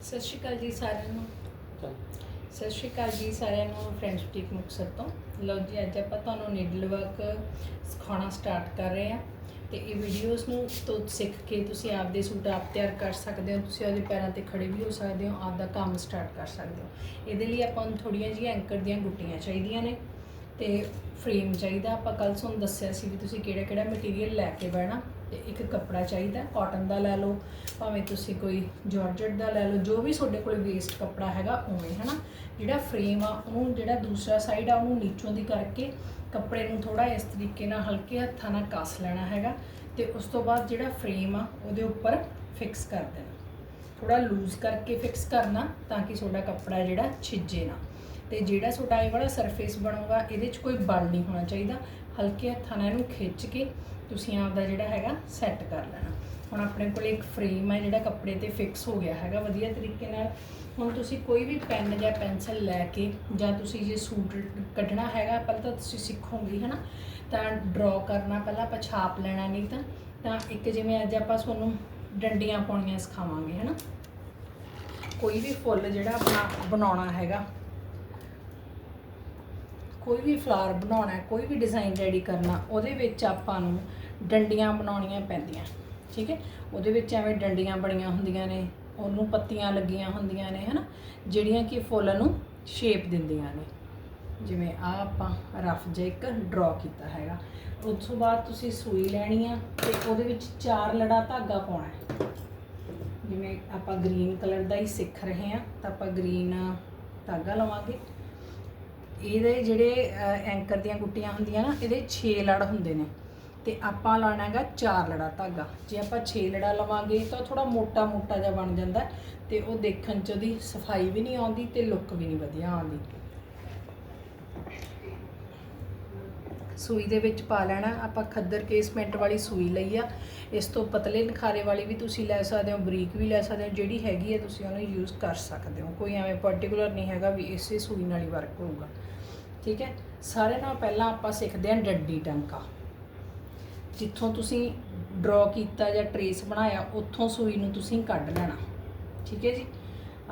ਸਤਿ ਸ਼੍ਰੀ ਅਕਾਲ ਜੀ ਸਾਰਿਆਂ ਨੂੰ। ਸਤਿ ਸ਼੍ਰੀ ਅਕਾਲ ਜੀ ਸਾਰਿਆਂ ਨੂੰ ਫਰੈਂਡਸ ਬੁਟੀਕ ਮੁਕਤਸਰ ਤੋਂ। ਲਓ ਜੀ ਅੱਜ ਆਪਾਂ ਤੁਹਾਨੂੰ ਨੀਡਲ ਵਰਕ ਸਿਖਾਉਣਾ ਸਟਾਰਟ ਕਰ ਰਹੇ ਹਾਂ। ਤੇ ਇਹ ਵੀਡੀਓਜ਼ ਨੂੰ ਤੋਂ ਸਿੱਖ ਕੇ ਤੁਸੀਂ ਆਪਦੇ ਸੂਟ ਆਪ ਤਿਆਰ ਕਰ ਸਕਦੇ ਹੋ ਤੁਸੀਂ ਉਹਦੇ ਪੈਰਾਂ ਤੇ ਖੜੇ ਵੀ ਹੋ ਸਕਦੇ ਹੋ ਆਪਦਾ ਕੰਮ ਸਟਾਰਟ ਕਰ ਸਕਦੇ ਹੋ। ਇਹਦੇ ਲਈ ਆਪਾਂ ਨੂੰ ਥੋੜੀਆਂ ਜਿਹੀਆਂ ਐਂਕਰ ਦੀਆਂ ਗੁੱਟੀਆਂ ਚਾਹੀਦੀਆਂ ਨੇ ਤੇ ਫਰੇਮ ਚਾਹੀਦਾ। ਆਪਾਂ ਕੱਲ ਤੁਹਾਨੂੰ ਦੱਸਿਆ ਸੀ ਵੀ ਤੁਸੀਂ ਕਿਹੜਾ ਕਿਹੜਾ ਮਟੀਰੀਅਲ ਲੈ ਕੇ ਬਹਿਣਾ। ਤੇ ਇੱਕ ਕੱਪੜਾ ਚਾਹੀਦਾ ਕਾਟਨ ਦਾ ਲੈ ਲਓ, ਭਾਵੇਂ ਤੁਸੀਂ ਕੋਈ ਜਾਰਜਟ ਦਾ ਲੈ ਲਓ, ਜੋ ਵੀ ਤੁਹਾਡੇ ਕੋਲ ਵੇਸਟ ਕੱਪੜਾ ਹੈਗਾ, ਉਵੇਂ, ਹਨਾ? ਜਿਹੜਾ ਫਰੇਮ ਆ, ਉਹਨੂੰ ਜਿਹੜਾ ਦੂਸਰਾ ਸਾਈਡ ਆ, ਉਹਨੂੰ ਨੀਚੋਂ ਦੀ ਕਰਕੇ ਕੱਪੜੇ ਨੂੰ ਥੋੜਾ ਇਸ ਤਰੀਕੇ ਨਾਲ ਹਲਕੇ ਹੱਥਾਂ ਨਾਲ ਕੱਸ ਲੈਣਾ ਹੈਗਾ ਤੇ ਉਸ ਤੋਂ ਬਾਅਦ ਜਿਹੜਾ ਫਰੇਮ ਆ, ਉਹਦੇ ਉੱਪਰ ਫਿਕਸ ਕਰ ਦੇਣਾ। ਥੋੜਾ ਲੂਜ਼ ਕਰਕੇ ਫਿਕਸ ਕਰਨਾ ਤਾਂ ਕਿ ਤੁਹਾਡਾ ਕੱਪੜਾ ਜਿਹੜਾ ਛਿੱਜੇ ਨਾ। ਤੇ ਜਿਹੜਾ ਤੁਹਾਡਾ ਇਹ ਵਾਲਾ ਸਰਫੇਸ ਬਣੂਗਾ, ਇਹਦੇ 'ਚ ਕੋਈ ਬਲ ਨਹੀਂ ਹੋਣਾ ਚਾਹੀਦਾ। ਹਲਕੇ ਹੱਥਾਂ ਨਾਲ ਇਹਨੂੰ ਖਿੱਚ ਕੇ ਤੁਸੀਂ ਆਪਦਾ ਜਿਹੜਾ ਹੈਗਾ ਸੈੱਟ ਕਰ ਲੈਣਾ। ਹੁਣ ਆਪਣੇ ਕੋਲ ਇੱਕ ਫਰੇਮ ਹੈ ਜਿਹੜਾ ਕੱਪੜੇ ਤੇ ਫਿਕਸ ਹੋ ਗਿਆ ਹੈਗਾ, ਵਧੀਆ ਤਰੀਕੇ ਨਾਲ। ਹੁਣ ਤੁਸੀਂ ਕੋਈ ਵੀ ਪੈਨ ਜਾਂ ਪੈਨਸਲ ਲੈ ਕੇ ਜਾਂ ਤੁਸੀਂ ਜੇ ਸੂਟ ਕੱਢਣਾ ਹੈਗਾ, ਪਹਿਲਾਂ ਤਾਂ ਤੁਸੀਂ ਸਿੱਖੋਗੇ ਹਨਾ? ਤਾਂ ਡਰਾ ਕਰਨਾ, ਪਹਿਲਾਂ ਆਪਾਂ ਛਾਪ ਲੈਣਾ, ਨਹੀਂ ਤਾਂ ਤਾਂ ਇੱਕ ਜਿਵੇਂ ਅੱਜ ਆਪਾਂ ਤੁਹਾਨੂੰ ਡੰਡੀਆਂ ਪਾਉਣੀਆਂ ਸਿਖਾਵਾਂਗੇ, ਹਨਾ? ਕੋਈ ਵੀ ਫੁੱਲ ਜਿਹੜਾ ਆਪਣਾ ਬਣਾਉਣਾ ਹੈਗਾ ਕੋਈ ਵੀ ਫਲਾਰ ਬਣਾਉਣਾ ਕੋਈ ਵੀ ਡਿਜ਼ਾਈਨ ਰੈਡੀ ਕਰਨਾ, ਉਹਦੇ ਵਿੱਚ ਆਪਾਂ ਨੂੰ ਡੰਡੀਆਂ ਬਣਾਉਣੀਆਂ ਪੈਂਦੀਆਂ, ਠੀਕ ਹੈ? ਉਹਦੇ ਵਿੱਚ ਐਵੇਂ ਡੰਡੀਆਂ ਬਣੀਆਂ ਹੁੰਦੀਆਂ ਨੇ, ਉਹਨੂੰ ਪੱਤੀਆਂ ਲੱਗੀਆਂ ਹੁੰਦੀਆਂ ਨੇ, ਹਨਾ? ਜਿਹੜੀਆਂ ਕਿ ਫੁੱਲ ਨੂੰ ਸ਼ੇਪ ਦਿੰਦੀਆਂ ਨੇ। ਜਿਵੇਂ ਆ ਆਪਾਂ ਰਫ ਜਿਹਾ ਇੱਕ ਡਰਾ ਕੀਤਾ ਹੈਗਾ। ਉਸ ਤੋਂ ਬਾਅਦ ਤੁਸੀਂ ਸੂਈ ਲੈਣੀ ਆ ਤੇ ਉਹਦੇ ਵਿੱਚ ਚਾਰ ਲੜਾ ਧਾਗਾ ਪਾਉਣਾ ਹੈ। ਜਿਵੇਂ ਆਪਾਂ ਗ੍ਰੀਨ ਕਲਰ ਦਾ ਹੀ ਸਿੱਖ ਰਹੇ ਹਾਂ, ਤਾਂ ਆਪਾਂ ਗ੍ਰੀਨ ਧਾਗਾ ਲਵਾਂਗੇ। ਇਹਦੇ ਜਿਹੜੇ ਐਂਕਰ ਦੀਆਂ ਗੁੱਟੀਆਂ ਹੁੰਦੀਆਂ ਨਾ, ਇਹਦੇ 6 ਲੜ ਹੁੰਦੇ ਨੇ। ਤੇ ਆਪਾਂ ਲਾਣਾ ਹੈਗਾ 4 ਲੜਾ ਧਾਗਾ। ਜੇ ਆਪਾਂ 6 ਲੜਾ ਲਵਾਂਗੇ ਤਾਂ ਥੋੜਾ ਮੋਟਾ ਮੋਟਾ ਜਿਹਾ ਬਣ ਜਾਂਦਾ ਹੈ ਤੇ ਉਹ ਦੇਖਣ ਚ ਉਹਦੀ ਸਫ਼ਾਈ ਵੀ ਨਹੀਂ ਆਉਂਦੀ ਤੇ ਲੁੱਕ ਵੀ ਨਹੀਂ ਵਧੀਆ ਆਉਂਦੀ। ਸੂਈ ਦੇ ਵਿੱਚ ਪਾ ਲੈਣਾ, ਆਪਾਂ ਖੱਦਰ ਕੇਸਮੈਂਟ ਵਾਲੀ ਸੂਈ ਲਈ ਆ। ਇਸ ਤੋਂ ਪਤਲੇ ਨਖਾਰੇ ਵਾਲੀ ਵੀ ਤੁਸੀਂ ਲੈ ਸਕਦੇ ਹੋ, ਬਰੀਕ ਵੀ ਲੈ ਸਕਦੇ ਹੋ, ਜਿਹੜੀ ਹੈਗੀ ਹੈ ਤੁਸੀਂ ਉਹਨੂੰ ਯੂਜ਼ ਕਰ ਸਕਦੇ ਹੋ। ਕੋਈ ਐਵੇਂ ਪਾਰਟਿਕੂਲਰ ਨਹੀਂ ਹੈਗਾ ਵੀ ਇਸੇ ਸੂਈ ਨਾਲ ਹੀ ਵਰਕ ਹੋਊਗਾ। ਠੀਕ ਹੈ? ਸਾਰੇ ਨਾਲ ਪਹਿਲਾਂ ਆਪਾਂ ਸਿੱਖਦੇ ਹਾਂ ਡੱਡੀ ਟਾਂਕਾ ਜਿੱਥੋਂ ਤੁਸੀਂ ਡਰਾ ਕੀਤਾ ਜਾਂ ਟਰੇਸ ਬਣਾਇਆ, ਉੱਥੋਂ ਸੂਈ ਨੂੰ ਤੁਸੀਂ ਕੱਢ ਲੈਣਾ। ਠੀਕ ਹੈ ਜੀ?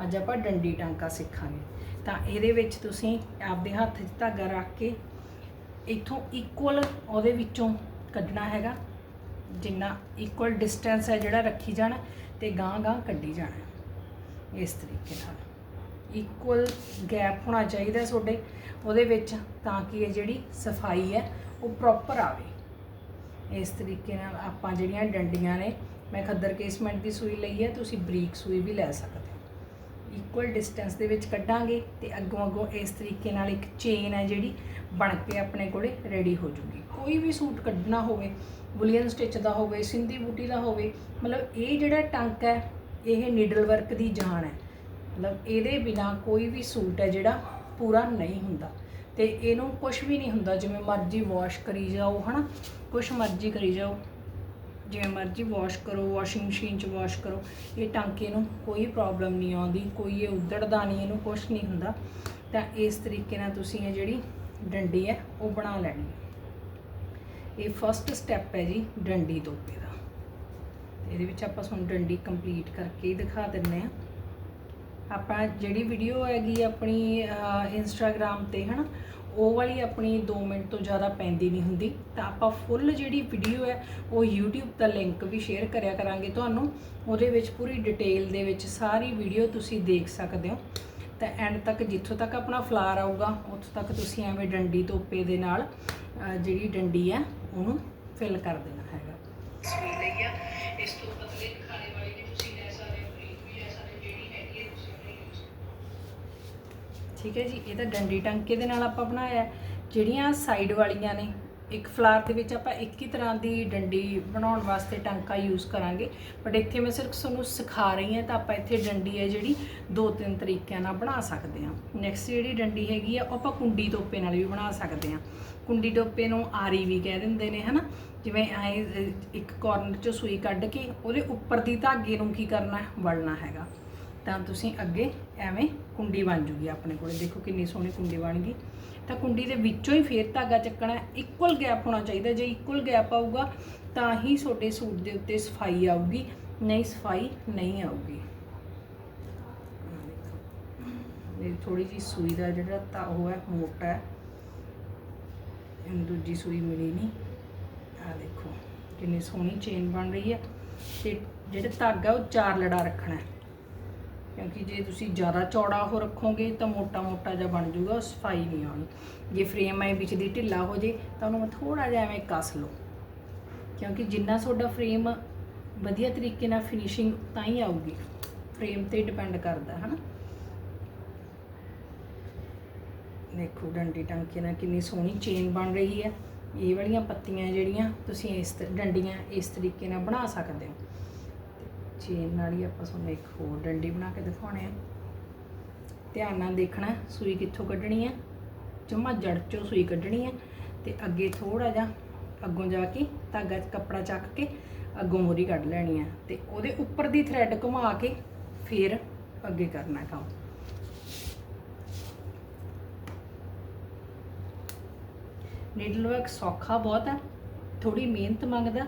ਅੱਜ ਆਪਾਂ ਡੰਡੀ ਟਾਂਕਾ ਸਿੱਖਾਂਗੇ। ਤਾਂ ਇਹਦੇ ਵਿੱਚ ਤੁਸੀਂ ਆਪਦੇ ਹੱਥ 'ਚ ਧਾਗਾ ਰੱਖ ਕੇ ਇੱਥੋਂ ਇਕੁਅਲ ਉਹਦੇ ਵਿੱਚੋਂ ਕੱਢਣਾ ਹੈਗਾ। ਜਿੰਨਾ ਇਕੁਅਲ ਡਿਸਟੈਂਸ ਹੈ ਜਿਹੜਾ ਰੱਖੀ ਜਾਣਾ ਤੇ ਗਾਂ ਗਾਂ ਕੱਢੀ ਜਾਣਾ। ਇਸ ਤਰੀਕੇ ਨਾਲ। ਇਕੁਅਲ ਗੈਪ ਹੋਣਾ ਚਾਹੀਦਾ ਤੁਹਾਡੇ ਉਹਦੇ ਵਿੱਚ ਤਾਂ ਕਿ ਇਹ ਜਿਹੜੀ ਸਫ਼ਾਈ ਹੈ ਉਹ ਪ੍ਰੋਪਰ ਆਵੇ। ਇਸ ਤਰੀਕੇ ਨਾਲ ਆਪਾਂ ਜਿਹੜੀਆਂ ਡੰਡੀਆਂ ਨੇ, ਮੈਂ ਖੱਦਰ ਕੇਸਮੈਂਟ ਦੀ ਸੂਈ ਲਈ ਹੈ, ਤੁਸੀਂ ਬਰੀਕ ਸੂਈ ਵੀ ਲੈ ਸਕਦੇ ਹੋ। ਇਕੁਅਲ ਡਿਸਟੈਂਸ ਦੇ ਵਿੱਚ ਕੱਢਾਂਗੇ ਤੇ ਅੱਗੋਂ ਅੱਗੋਂ ਇਸ ਤਰੀਕੇ ਨਾਲ ਇੱਕ ਚੇਨ ਹੈ ਜਿਹੜੀ ਬਣ ਕੇ ਆਪਣੇ ਕੋਲੇ ਰੈਡੀ ਹੋ ਜੂਗੀ। ਕੋਈ ਵੀ ਸੂਟ ਕੱਢਣਾ ਹੋਵੇ, ਬੁਲੀਅਨ ਸਟਿਚ ਦਾ ਹੋਵੇ, ਸਿੰਧੀ ਬੂਟੀ ਦਾ ਹੋਵੇ, ਮਤਲਬ ਇਹ ਜਿਹੜਾ ਟੰਕ ਹੈ, ਇਹ ਨੀਡਲ ਵਰਕ ਦੀ ਜਾਨ ਹੈ। ਮਤਲਬ ਇਹਦੇ ਬਿਨਾ ਕੋਈ ਵੀ ਸੂਟ ਹੈ ਜਿਹੜਾ ਪੂਰਾ ਨਹੀਂ ਹੁੰਦਾ। ਤੇ ਇਹਨੂੰ ਕੁਝ ਵੀ ਨਹੀਂ ਹੁੰਦਾ, ਜਿਵੇਂ ਮਰਜ਼ੀ ਵਾਸ਼ ਕਰੀ ਜਾਓ, ਹਨਾ? ਕੁਛ ਮਰਜ਼ੀ ਕਰੀ ਜਾਓ। ਜਿਵੇਂ ਮਰਜ਼ੀ ਵਾਸ਼ ਕਰੋ ਵਾਸ਼ਿੰਗ ਮਸ਼ੀਨ 'ਚ ਵਾਸ਼ ਕਰੋ, ਇਹ ਟਾਂਕੇ ਨੂੰ ਕੋਈ ਪ੍ਰੋਬਲਮ ਨਹੀਂ ਆਉਂਦੀ, ਕੋਈ ਇਹ ਉਧੜਦਾ ਨਹੀਂ, ਇਹਨੂੰ ਕੁਝ ਨਹੀਂ ਹੁੰਦਾ। ਤਾਂ ਇਸ ਤਰੀਕੇ ਨਾਲ ਤੁਸੀਂ ਇਹ ਜਿਹੜੀ ਡੰਡੀ ਹੈ, ਉਹ ਬਣਾ ਲੈਣੀ ਇਹ ਫਸਟ ਸਟੈਪ ਹੈ ਜੀ ਡੰਡੀ ਤੋਪੇ ਦਾ। ਇਹਦੇ ਵਿੱਚ ਆਪਾਂ ਤੁਹਾਨੂੰ ਡੰਡੀ ਕੰਪਲੀਟ ਕਰਕੇ ਹੀ ਦਿਖਾ ਦਿੰਨੇ ਆ ਆਪਾਂ ਜਿਹੜੀ ਵੀਡੀਓ ਹੈਗੀ ਆਪਣੀ ਇੰਸਟਾਗ੍ਰam ਤੇ, ਹਨਾ, ਉਹ ਵਾਲੀ ਆਪਣੀ 2 ਮਿੰਟ ਤੋਂ ਜ਼ਿਆਦਾ ਪੈਂਦੀ ਨਹੀਂ ਹੁੰਦੀ। ਤਾਂ ਆਪਾਂ ਫੁੱਲ ਜਿਹੜੀ ਵੀਡੀਓ ਹੈ, ਉਹ YouTube ਦਾ ਲਿੰਕ ਵੀ ਸ਼ੇਅਰ ਕਰਿਆ ਕਰਾਂਗੇ ਤੁਹਾਨੂੰ। ਉਹਦੇ ਵਿੱਚ ਪੂਰੀ ਡਿਟੇਲ ਦੇ ਵਿੱਚ ਸਾਰੀ ਵੀਡੀਓ ਤੁਸੀਂ ਦੇਖ ਸਕਦੇ ਹੋ। ਤਾਂ ਐਂਡ ਤੱਕ ਜਿੱਥੋਂ ਤੱਕ ਆਪਣਾ ਫਲਾਰ ਆਊਗਾ, ਉੱਥੋਂ ਤੱਕ ਤੁਸੀਂ ਐਵੇਂ ਡੰਡੀ ਤੋਪੇ ਦੇ ਨਾਲ ਜਿਹੜੀ ਡੰਡੀ ਹੈ, ਉਹਨੂੰ ਫਿਲ ਕਰ ਦੇਣਾ ਹੈਗਾ। ਇਸ ਤੋਂ ਠੀਕ ਹੈ ਜੀ, ਇਹ ਤਾਂ ਡੰਡੀ ਟੰਕੇ ਦੇ ਨਾਲ ਆਪਾਂ ਬਣਾਇਆ ਜਿਹੜੀਆਂ ਸਾਈਡ ਵਾਲੀਆਂ ਨੇ, ਇੱਕ ਫਲਾਰ ਦੇ ਵਿੱਚ ਆਪਾਂ ਇੱਕ ਹੀ ਤਰ੍ਹਾਂ ਦੀ ਡੰਡੀ ਬਣਾਉਣ ਵਾਸਤੇ ਟਾਂਕਾ ਯੂਜ਼ ਕਰਾਂਗੇ। ਬਟ ਇੱਥੇ ਮੈਂ ਸਿਰਫ ਤੁਹਾਨੂੰ ਸਿਖਾ ਰਹੀ ਹਾਂ, ਤਾਂ ਆਪਾਂ ਇੱਥੇ ਡੰਡੀ ਹੈ ਜਿਹੜੀ ਦੋ ਤਿੰਨ ਤਰੀਕਿਆਂ ਨਾਲ ਬਣਾ ਸਕਦੇ ਹਾਂ। ਨੈਕਸਟ ਜਿਹੜੀ ਡੰਡੀ ਹੈਗੀ ਆ, ਉਹ ਆਪਾਂ ਕੁੰਡੀ ਟੋਪੇ ਨਾਲ ਵੀ ਬਣਾ ਸਕਦੇ ਹਾਂ। ਕੁੰਡੀ ਟੋਪੇ ਨੂੰ ਆਰੀ ਵੀ ਕਹਿ ਦਿੰਦੇ ਨੇ, ਹਨਾ? ਜਿਵੇਂ ਐ ਇੱਕ ਕਾਰਨਰ ਚੋਂ ਸੂਈ ਕੱਢ ਕੇ ਉਹਦੇ ਉੱਪਰ ਦੀ ਧਾਗੇ ਨੂੰ ਕੀ ਕਰਨਾ ਹੈ? ਵੜਨਾ ਹੈਗਾ। ਤਾਂ ਤੁਸੀਂ ਅੱਗੇ ਐਵੇਂ ਕੁੰਡੀ ਬਣ ਜੂਗੀ ਆਪਣੇ ਕੋਲੇ। ਦੇਖੋ ਕਿੰਨੀ ਸੋਹਣੀ ਕੁੰਡੀ ਬਣ ਗਈ। ਤਾਂ ਕੁੰਡੀ ਦੇ ਵਿੱਚੋਂ ਹੀ ਫੇਰ ਧਾਗਾ ਚੱਕਣਾ ਇਕੁਅਲ ਗੈਪ ਹੋਣਾ ਚਾਹੀਦਾ। ਜੇ ਇਕੁਅਲ ਗੈਪ ਆਊਗਾ, ਤਾਂ ਹੀ ਤੁਹਾਡੇ ਸੂਟ ਦੇ ਉੱਤੇ ਸਫ਼ਾਈ ਆਊਗੀ, ਨਹੀਂ ਸਫ਼ਾਈ ਨਹੀਂ ਆਊਗੀ। ਤੇ ਥੋੜੀ ਜੀ ਸੂਈ ਦਾ ਜਿਹੜਾ ਤਾਂ ਉਹ ਹੈ, ਮੋਟਾ ਹੈ। ਇਹਨੂੰ ਦੂਜੀ ਸੂਈ ਮਿਲੀ ਨਹੀਂ। ਆ ਦੇਖੋ, ਕਿੰਨੀ ਸੋਹਣੀ ਚੇਨ ਬਣ ਰਹੀ ਹੈ। ਤੇ ਜਿਹੜਾ ਧਾਗਾ ਉਹ ਚਾਰ ਲੜਾ ਰੱਖਣਾ ਹੈ। ਕਿਉਂਕਿ ਜੇ ਤੁਸੀਂ ਜ਼ਿਆਦਾ ਚੌੜਾ ਉਹ ਰੱਖੋਗੇ ਤਾਂ ਮੋਟਾ ਮੋਟਾ ਜਿਹਾ ਬਣ ਜਾਊਗਾ, ਉਹ ਸਫ਼ਾਈ ਨਹੀਂ ਆਉਣੀ। ਜੇ ਫਰੇਮ ਐ ਵਿੱਚ ਦੀ ਢਿੱਲਾ ਹੋ ਜੇ ਤਾਂ ਉਹਨੂੰ ਥੋੜਾ ਜਿਹਾ ਐਵੇਂ ਕੱਸ ਲਓ। ਕਿਉਂਕਿ ਜਿੰਨਾ ਤੁਹਾਡਾ ਫਰੇਮ ਵਧੀਆ ਤਰੀਕੇ ਨਾਲ ਫਿਨਿਸ਼ਿੰਗ ਤਾਂ ਹੀ ਆਊਗੀ। ਫਰੇਮ ਤੇ ਡਿਪੈਂਡ ਕਰਦਾ ਹੈ ਨਾ ਦੇਖੋ, ਡੰਡੀ ਟਾਂਕੇ ਨਾਲ ਕਿੰਨੀ ਸੋਹਣੀ ਚੇਨ ਬਣ ਰਹੀ ਹੈ। ਇਹ ਵਾਲੀਆਂ ਪੱਤੀਆਂ ਜਿਹੜੀਆਂ, ਤੁਸੀਂ ਇਸ ਤ- ਡੰਡੀਆਂ ਇਸ ਤਰੀਕੇ ਨਾਲ ਬਣਾ ਸਕਦੇ ਹੋ। ਚੇਨ ਨਾਲ ਹੀ ਆਪਾਂ ਤੁਹਾਨੂੰ ਇੱਕ ਹੋਰ ਡੰਡੀ ਬਣਾ ਕੇ ਦਿਖਾਉਣੇ ਆ। ਧਿਆਨ ਨਾਲ ਦੇਖਣਾ ਸੂਈ ਕਿੱਥੋਂ ਕੱਢਣੀ ਹੈ ਜਮਾ ਜੜ ਚੋਂ ਸੂਈ ਕੱਢਣੀ ਹੈ ਤੇ ਅੱਗੇ ਥੋੜਾ ਜਿਹਾ ਅੱਗੋਂ ਜਾ ਕੇ ਧਾਗਾ ਕੱਪੜਾ ਚੱਕ ਕੇ ਅੱਗੋਂ ਮੋਰੀ ਕੱਢ ਲੈਣੀ ਹੈ ਤੇ ਉਹਦੇ ਉੱਪਰ ਦੀ ਥ੍ਰੈਡ ਘੁਮਾ ਕੇ ਫਿਰ ਅੱਗੇ ਕਰਨਾ ਕੰਮ। ਨੀਡਲ ਵਰਕ ਸੌਖਾ ਬਹੁਤ ਹੈ ਥੋੜੀ ਮਿਹਨਤ ਮੰਗਦਾ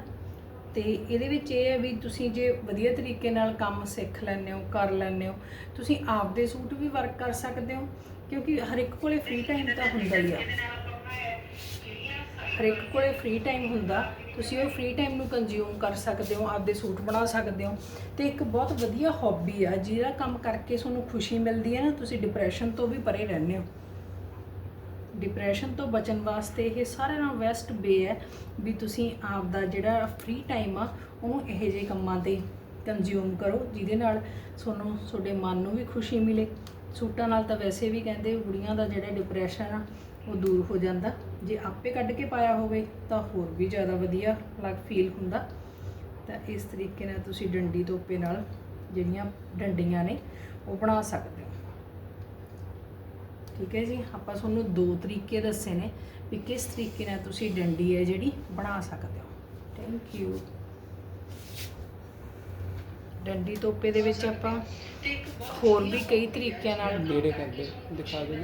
ਤੇ ਇਹਦੇ ਵਿੱਚ ਇਹ ਹੈ ਵੀ ਤੁਸੀਂ ਜੇ ਵਧੀਆ ਤਰੀਕੇ ਨਾਲ ਕੰਮ ਸਿੱਖ ਲੈਂਦੇ ਹੋ, ਕਰ ਲੈਂਦੇ ਹੋ, ਤੁਸੀਂ ਆਪਦੇ ਸੂਟ ਵੀ ਵਰਕ ਕਰ ਸਕਦੇ ਹੋ, ਕਿਉਂਕਿ ਹਰ ਇੱਕ ਕੋਲੇ ਫ੍ਰੀ ਟਾਈਮ ਤਾਂ ਹੁੰਦਾ ਹੀ ਆ। ਹਰ ਇੱਕ ਕੋਲੇ ਫ੍ਰੀ ਟਾਈਮ ਹੁੰਦਾ, ਤੁਸੀਂ ਉਹ ਫ੍ਰੀ ਟਾਈਮ ਨੂੰ ਕੰਜ਼ਿਊਮ ਕਰ ਸਕਦੇ ਹੋ, ਆਪਦੇ ਸੂਟ ਬਣਾ ਸਕਦੇ ਹੋ, ਤੇ ਇੱਕ ਬਹੁਤ ਵਧੀਆ ਹੌਬੀ ਆ ਜਿਹੜਾ ਕੰਮ ਕਰਕੇ ਤੁਹਾਨੂੰ ਖੁਸ਼ੀ ਮਿਲਦੀ ਹੈ ਨਾ, ਤੁਸੀਂ ਡਿਪਰੈਸ਼ਨ ਤੋਂ ਵੀ ਪਰੇ ਰਹਿੰਦੇ ਹੋ। ਡਿਪਰੈਸ਼ਨ ਤੋਂ ਬਚਣ ਵਾਸਤੇ ਇਹ ਸਾਰਿਆਂ ਨਾਲ ਬੈਸਟ ਵੇ ਹੈ ਵੀ ਤੁਸੀਂ ਆਪ ਦਾ ਜਿਹੜਾ ਫ੍ਰੀ ਟਾਈਮ ਆ, ਉਹਨੂੰ ਇਹੋ ਜਿਹੇ ਕੰਮਾਂ ਤੇ ਕੰਜ਼ਿਊਮ ਕਰੋ, ਜਿਹਦੇ ਨਾਲ ਤੁਹਾਨੂੰ ਤੁਹਾਡੇ ਮਨ ਨੂੰ ਵੀ ਖੁਸ਼ੀ ਮਿਲੇ। ਸੂਟਾਂ ਨਾਲ ਤਾਂ ਵੈਸੇ ਵੀ ਕਹਿੰਦੇ ਬੁੜੀਆਂ ਦਾ ਜਿਹੜਾ ਡਿਪਰੈਸ਼ਨ ਆ, ਉਹ ਦੂਰ ਹੋ ਜਾਂਦਾ। ਜੇ ਆਪੇ ਕੱਢ ਕੇ ਪਾਇਆ ਹੋਵੇ, ਤਾਂ ਹੋਰ ਵੀ ਜ਼ਿਆਦਾ ਵਧੀਆ ਲੱਗ ਫੀਲ ਹੁੰਦਾ। ਤਾਂ ਇਸ ਤਰੀਕੇ ਨਾਲ ਤੁਸੀਂ ਡੰਡੀ ਤੋਪੇ ਨਾਲ ਜਿਹੜੀਆਂ ਡੰਡੀਆਂ ਨੇ, ਉਹ ਬਣਾ ਸਕਦੇ ਹੋ। ਠੀਕ ਹੈ ਜੀ ਆਪਾਂ ਤੁਹਾਨੂੰ ਦੋ ਤਰੀਕੇ ਦੱਸੇ ਨੇ ਵੀ ਕਿਸ ਤਰੀਕੇ ਨਾਲ ਤੁਸੀਂ ਡੰਡੀ ਹੈ ਜਿਹੜੀ ਬਣਾ ਸਕਦੇ ਹੋ। ਥੈਂਕ ਯੂ ਡੰਡੀ ਤੋਪੇ ਦੇ ਵਿੱਚ ਆਪਾਂ ਹੋਰ ਵੀ ਕਈ ਤਰੀਕਿਆਂ ਨਾਲ ਨੇੜੇ ਕਰਦੇ ਦਿਖਾ ਦੇ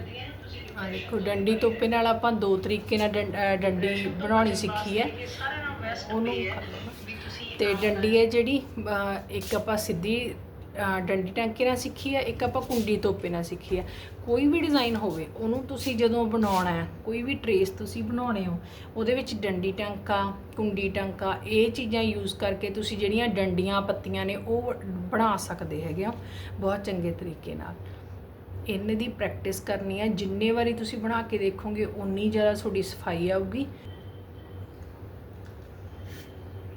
ਆ ਦੇਖੋ ਡੰਡੀ ਤੋਪੇ ਨਾਲ ਆਪਾਂ ਦੋ ਤਰੀਕੇ ਨਾਲ ਡੰਡੀ ਬਣਾਉਣੀ ਸਿੱਖੀ ਹੈ। ਉਹਨੂੰ। ਤੇ ਡੰਡੀ ਹੈ ਜਿਹੜੀ ਇੱਕ ਆਪਾਂ ਸਿੱਧੀ ਡੰਡੀ ਟਾਂਕੇ ਨਾਲ ਸਿੱਖੀ ਹੈ ਇੱਕ ਆਪਾਂ ਕੁੰਡੀ ਤੋਪੇ ਨਾਲ ਸਿੱਖੀ ਹੈ ਕੋਈ ਵੀ ਡਿਜ਼ਾਈਨ ਹੋਵੇ, ਉਹਨੂੰ ਤੁਸੀਂ ਜਦੋਂ ਬਣਾਉਣਾ ਹੈ, ਕੋਈ ਵੀ ਟਰੇਸ ਤੁਸੀਂ ਬਣਾਉਣੇ ਹੋ, ਉਹਦੇ ਵਿੱਚ ਡੰਡੀ ਟਾਂਕਾ, ਕੁੰਡੀ ਟਾਂਕਾ, ਇਹ ਚੀਜ਼ਾਂ ਯੂਜ਼ ਕਰਕੇ ਤੁਸੀਂ ਜਿਹੜੀਆਂ ਡੰਡੀਆਂ, ਪੱਤੀਆਂ ਨੇ, ਉਹ ਬਣਾ ਸਕਦੇ ਹੈਗੇ ਆ ਬਹੁਤ ਚੰਗੇ ਤਰੀਕੇ ਨਾਲ। ਇਹਨਾਂ ਦੀ ਪ੍ਰੈਕਟਿਸ ਕਰਨੀ ਹੈ ਜਿੰਨੇ ਵਾਰੀ ਤੁਸੀਂ ਬਣਾ ਕੇ ਦੇਖੋਗੇ ਉਨੀ ਜ਼ਿਆਦਾ ਤੁਹਾਡੀ ਸਫ਼ਾਈ ਆਊਗੀ।